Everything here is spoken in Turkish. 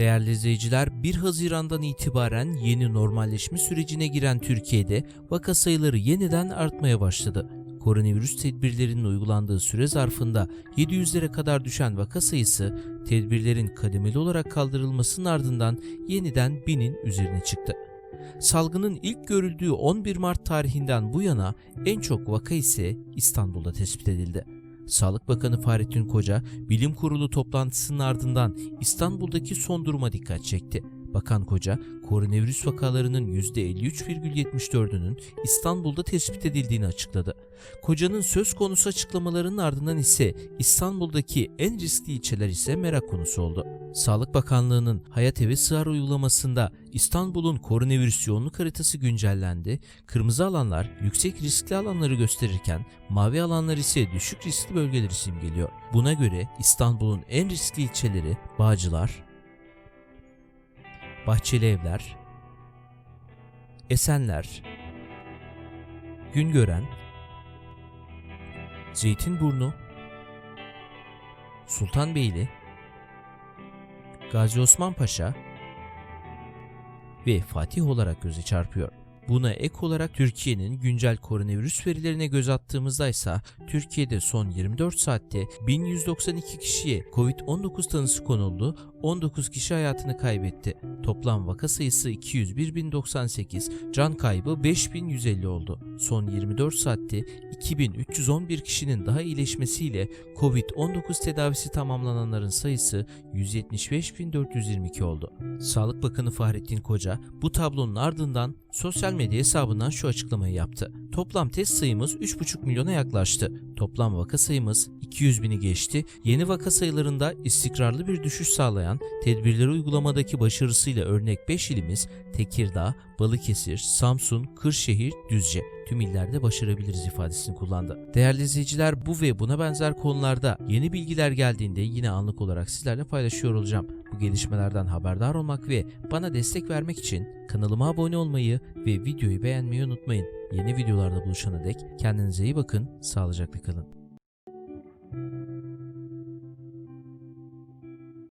Değerli izleyiciler 1 Haziran'dan itibaren yeni normalleşme sürecine giren Türkiye'de vaka sayıları yeniden artmaya başladı. Koronavirüs tedbirlerinin uygulandığı süre zarfında 700'lere kadar düşen vaka sayısı tedbirlerin kademeli olarak kaldırılmasının ardından yeniden 1000'in üzerine çıktı. Salgının ilk görüldüğü 11 Mart tarihinden bu yana en çok vaka ise İstanbul'da tespit edildi. Sağlık Bakanı Fahrettin Koca, bilim kurulu toplantısının ardından İstanbul'daki son duruma dikkat çekti. Bakan Koca, koronavirüs vakalarının %53,74'ünün İstanbul'da tespit edildiğini açıkladı. Koca'nın söz konusu açıklamalarının ardından ise İstanbul'daki en riskli ilçeler ise merak konusu oldu. Sağlık Bakanlığı'nın Hayat Eve Sığar uygulamasında İstanbul'un koronavirüs yoğunluk haritası güncellendi. Kırmızı alanlar yüksek riskli alanları gösterirken mavi alanlar ise düşük riskli bölgeleri simgeliyor. Buna göre İstanbul'un en riskli ilçeleri Bağcılar, Bahçeli Evler, Esenler, Güngören, Zeytinburnu, Sultanbeyli, Gazi Osman Paşa ve Fatih olarak göze çarpıyor. Buna ek olarak Türkiye'nin güncel koronavirüs verilerine göz attığımızda ise Türkiye'de son 24 saatte 1192 kişiye Covid-19 tanısı konuldu, 19 kişi hayatını kaybetti. Toplam vaka sayısı 201.098, can kaybı 5150 oldu. Son 24 saatte 2311 kişinin daha iyileşmesiyle Covid-19 tedavisi tamamlananların sayısı 175.422 oldu. Sağlık Bakanı Fahrettin Koca bu tablonun ardından sosyal medya hesabından şu açıklamayı yaptı. Toplam test sayımız 3,5 milyona yaklaştı. Toplam vaka sayımız 200 bini geçti. Yeni vaka sayılarında istikrarlı bir düşüş sağlayan tedbirleri uygulamadaki başarısıyla örnek 5 ilimiz Tekirdağ, Balıkesir, Samsun, Kırşehir, Düzce tüm illerde başarabiliriz ifadesini kullandı. Değerli izleyiciler bu ve buna benzer konularda yeni bilgiler geldiğinde yine anlık olarak sizlerle paylaşıyor olacağım. Bu gelişmelerden haberdar olmak ve bana destek vermek için kanalıma abone olmayı ve videoyu beğenmeyi unutmayın. Yeni videolarda buluşana dek kendinize iyi bakın, sağlıcakla kalın.